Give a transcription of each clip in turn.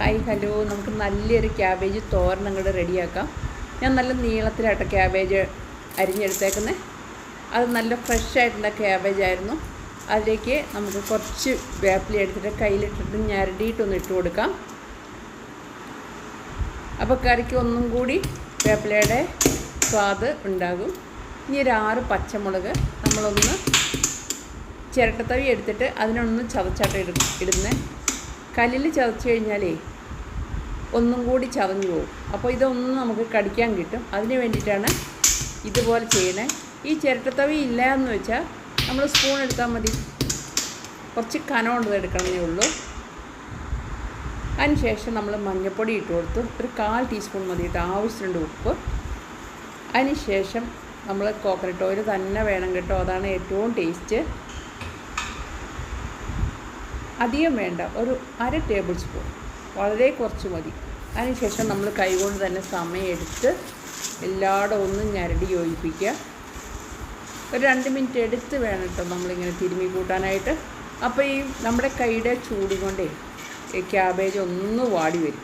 Hi hello നമുക്ക് നല്ലൊരു cabbage തോരൻ അങ്ങോട്ട് റെഡിയാക്കാം. ഞാൻ നല്ല നീളത്തിലായിട്ട് ക്യാബേജ് അരിഞ്ഞെടുത്തേക്കുന്നത് അത് നല്ല ഫ്രഷ് ആയിട്ടുള്ള ക്യാബേജ് ആയിരുന്നു. അതിലേക്ക് നമുക്ക് കുറച്ച് വേപ്പില എടുത്തിട്ട് കയ്യിലിട്ടിട്ട് ഞരടിയിട്ടൊന്ന് ഇട്ട് കൊടുക്കാം. അപ്പോൾ കറിക്ക് ഒന്നും കൂടി വേപ്പിലയുടെ സ്വാദ് ഉണ്ടാകും. ഇനി ഒരു ആറ് പച്ചമുളക് നമ്മളൊന്ന് ചിരട്ടത്തവി എടുത്തിട്ട് അതിനൊന്ന് ചതച്ചാട്ട് ഇട ഇടുന്നത് കല്ലിൽ ചതച്ച് കഴിഞ്ഞാലേ ഒന്നും കൂടി ചതഞ്ഞു പോകും. അപ്പോൾ ഇതൊന്നും നമുക്ക് കടിക്കാൻ കിട്ടും. അതിന് വേണ്ടിയിട്ടാണ് ഇതുപോലെ ചെയ്യണേ ഈ ചിരട്ടത്തവി ഇല്ല എന്ന് വെച്ചാൽ നമ്മൾ സ്പൂൺ എടുത്താൽ മതി. കുറച്ച് കനമുള്ളത് എടുക്കണമെന്നേ ഉള്ളൂ. അതിനുശേഷം നമ്മൾ മഞ്ഞൾപ്പൊടി ഇട്ട് കൊടുത്തു. ഒരു കാൽ ടീസ്പൂൺ മതി. ഇട്ട് ആവശ്യത്തിന്റെ ഉപ്പ്. അതിനുശേഷം നമ്മൾ കോക്കനട്ട് ഓയിൽ തന്നെ വേണം കേട്ടോ. അതാണ് ഏറ്റവും ടേസ്റ്റ് അധികം വേണ്ട. ഒരു അര ടേബിൾ സ്പൂൺ. വളരെ കുറച്ച് മതി. അതിനുശേഷം നമ്മൾ കൈകൊണ്ട് തന്നെ സമയമെടുത്ത് എല്ലായിടും ഒന്ന് ഞരടി യോജിപ്പിക്കുക. ഒരു രണ്ട് മിനിറ്റ് എടുത്ത് വേണം കേട്ടോ നമ്മളിങ്ങനെ തിരുമ്മി കൂട്ടാനായിട്ട്. അപ്പോൾ ഈ നമ്മുടെ കൈയുടെ ചൂട് കൊണ്ടേ ക്യാബേജ് ഒന്ന് വാടി വരും.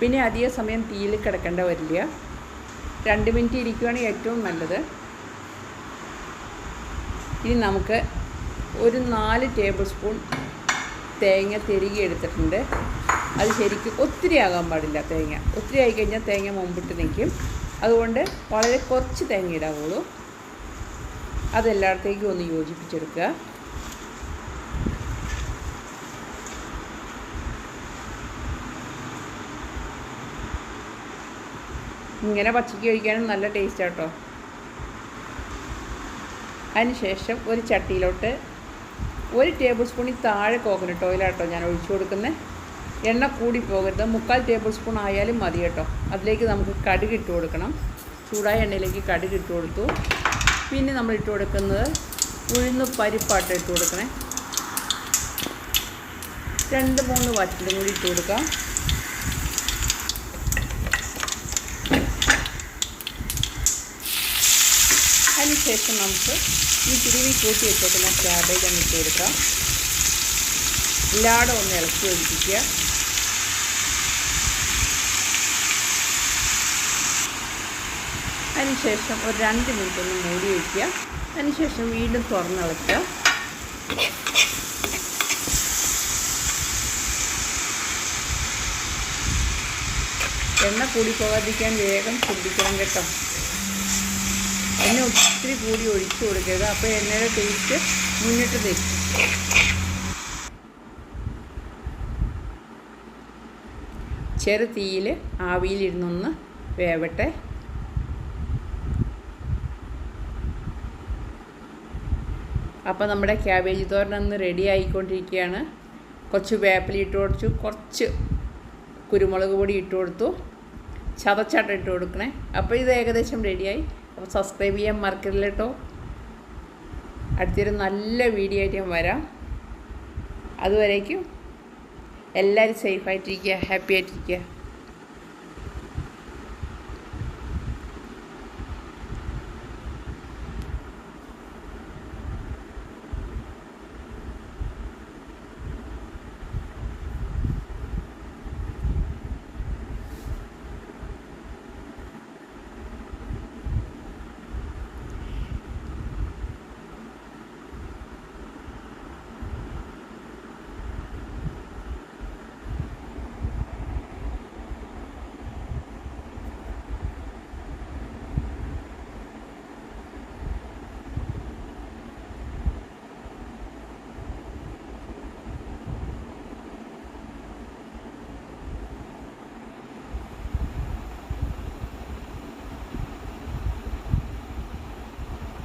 പിന്നെ അധിക സമയം തീയിൽ കിടക്കേണ്ട വരില്ല. രണ്ട് മിനിറ്റ് ഇരിക്കുകയാണ് ഏറ്റവും നല്ലത്. ഇനി നമുക്ക് ഒരു നാല് ടേബിൾ സ്പൂൺ തേങ്ങ തിരികെ എടുത്തിട്ടുണ്ട്. അത് ശരിക്കും ഒത്തിരി ആകാൻ പാടില്ല തേങ്ങ. ഒത്തിരി ആയിക്കഴിഞ്ഞാൽ തേങ്ങ മുമ്പിട്ട് നിൽക്കും. അതുകൊണ്ട് വളരെ കുറച്ച് തേങ്ങ ഇടാവുള്ളൂ. അതെല്ലായിടത്തേക്കും ഒന്ന് യോജിപ്പിച്ചെടുക്കുക. ഇങ്ങനെ പച്ചയ്ക്ക് കഴിക്കാനും നല്ല ടേസ്റ്റ് കേട്ടോ അതിനുശേഷം ഒരു ചട്ടിയിലോട്ട് ഒരു ടേബിൾ സ്പൂണിൽ താഴെ കോക്കനട്ട് ഓയിലാട്ടോ ഞാൻ ഒഴിച്ചു കൊടുക്കുന്നത് എണ്ണ കൂടി പോകരുത്. മുക്കാൽ ടേബിൾ സ്പൂൺ ആയാലും മതി കേട്ടോ. അതിലേക്ക് നമുക്ക് കടുക് ഇട്ട് കൊടുക്കണം. ചൂടായ എണ്ണയിലേക്ക് കടുക് ഇട്ട് കൊടുത്തു. പിന്നെ നമ്മൾ ഇട്ട് കൊടുക്കുന്നത് ഉഴുന്ന് പരിപ്പാട്ട് ഇട്ട് കൊടുക്കണേ. രണ്ട് മൂന്ന് വറ്റലും കൂടി ഇട്ട് കൊടുക്കാം. അതിനുശേഷം നമുക്ക് ഈ തിരുവി കൂട്ടി വെച്ചേക്കുന്ന ക്യാബേജ് അങ്ങ് ഇട്ട് കൊടുക്കാം. എല്ലായിടും ഒന്ന് ഇളക്കി ഒഴിപ്പിക്കുക അതിനുശേഷം ഒരു രണ്ട് മിനിറ്റ് ഒന്ന് മൂടി വയ്ക്കുക അതിനുശേഷം വീണ്ടും തുറന്നിളക്കുക എണ്ണ കൂടി പോകാതിരിക്കാൻ വേഗം ശ്രദ്ധിക്കണം കേട്ടോ. എണ്ണ ഒത്തിരി കൂടി ഒഴിച്ചു കൊടുക്കരുത്. അപ്പോൾ എണ്ണയുടെ ടേസ്റ്റ് മുന്നിട്ട് നിൽക്കും. ചെറു തീയിൽ ആവിയിലിരുന്നൊന്ന് വേവട്ടെ. അപ്പോൾ നമ്മുടെ ക്യാബേജ് തോരൻ ഒന്ന് റെഡി ആയിക്കൊണ്ടിരിക്കുകയാണ്. കുറച്ച് വേപ്പില ഇട്ട് കൊടുത്തു. കുറച്ച് കുരുമുളക് പൊടി ഇട്ട് കൊടുത്തു. ചതച്ചാട്ടം ഇട്ട് കൊടുക്കണേ. അപ്പോൾ ഇത് ഏകദേശം റെഡിയായി അപ്പോൾ സബ്സ്ക്രൈബ് ചെയ്യാൻ മറക്കരുത് കേട്ടോ. അടുത്തൊരു നല്ല വീഡിയോ ആയിട്ട് ഞാൻ വരാം. അതുവരേക്കും എല്ലാവരും സേഫായിട്ടിരിക്കുക ഹാപ്പി ആയിട്ടിരിക്കുക.